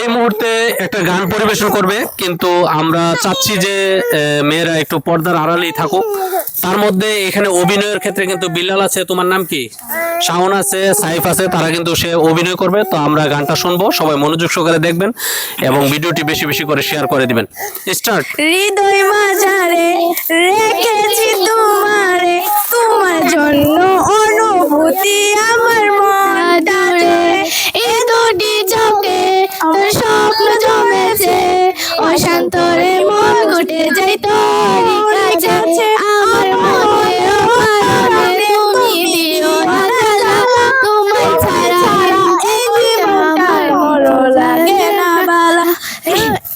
এই মুহূর্তে একটা গান পরিবেশন করবে কিন্তু আমরা চাচ্ছি যে মেয়েরা একটু পর্দার আড়ালেই থাকুক। তার মধ্যে এখানে অভিনয়ের ক্ষেত্রে কিন্তু বিল্লাল আছে তোমার নাম কি? শাওন আছে সাইফ আছে তারা কিন্তু সে অভিনয় করবে। তো আমরা গানটা শুনব সবাই মনোযোগ সহকারে দেখবেন এবং ভিডিওটি বেশি বেশি করে শেয়ার করে দিবেন। স্টার্ট। হৃদয় মাঝারে রেখেছি অশান্তরে মন ঘুটে যাই তোর কাছে আমার মনে প্রাণে তুমি দিও না জ্বালা তোমায় ছাড়া এই জীবনটা ভালো লাগে না বালা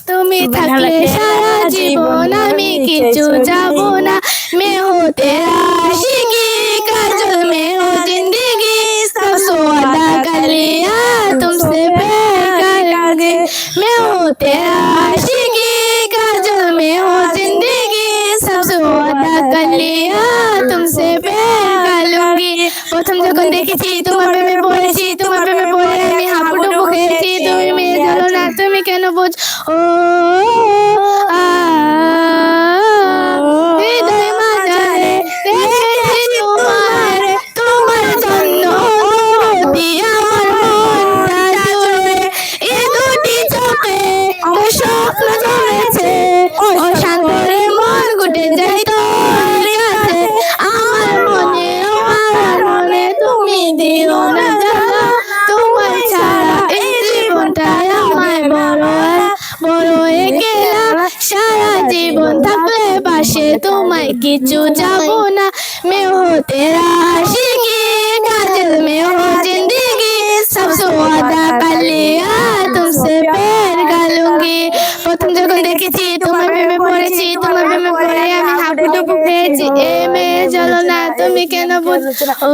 তুমি থাকলে সারা জীবন আমি কিছু যাব না मैं हो तेरा आशिकी काजल में हो जिंदगी सब वादा कर लिया तुमसे प्यार करके मैं हो तेरा आशिकी काजल में हो जिंदगी सब वादा कर लिया तुमसे प्यार कर लूंगी প্রথম যখন দেখেছি তোমার প্রেমে পড়েছি দিও না জ্বালা, তোমায় ছাড়া এই জীবনটা আমায় বড় বড় একেলা, সারা কিছু যাব না। মেহ তেরা শিখি কাজল মেহ জিন্দিগি। সব সোয়াদা কালিয়া তুমসে প্যার গালুঙ্গি। প্রথম যখন দেখেছি তোমার খেয়েছি এ মেয়ে চলো না তুমি কেন বুঝ ও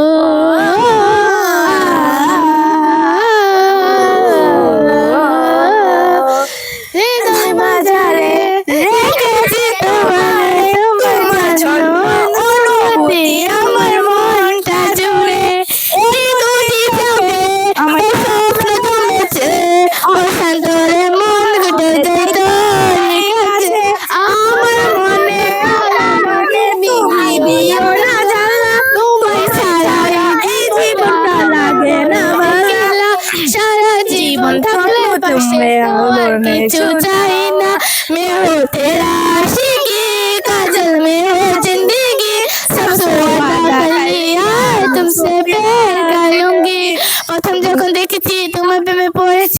জীবন থাকলে পাশে তোমার কিছু চাই না मैं हो तेरा आशिकी काजल में हो जिंदगी सबसे वादा कर लिया तुमसे प्यार करूंगी প্রথম যখন দেখেছি তোমার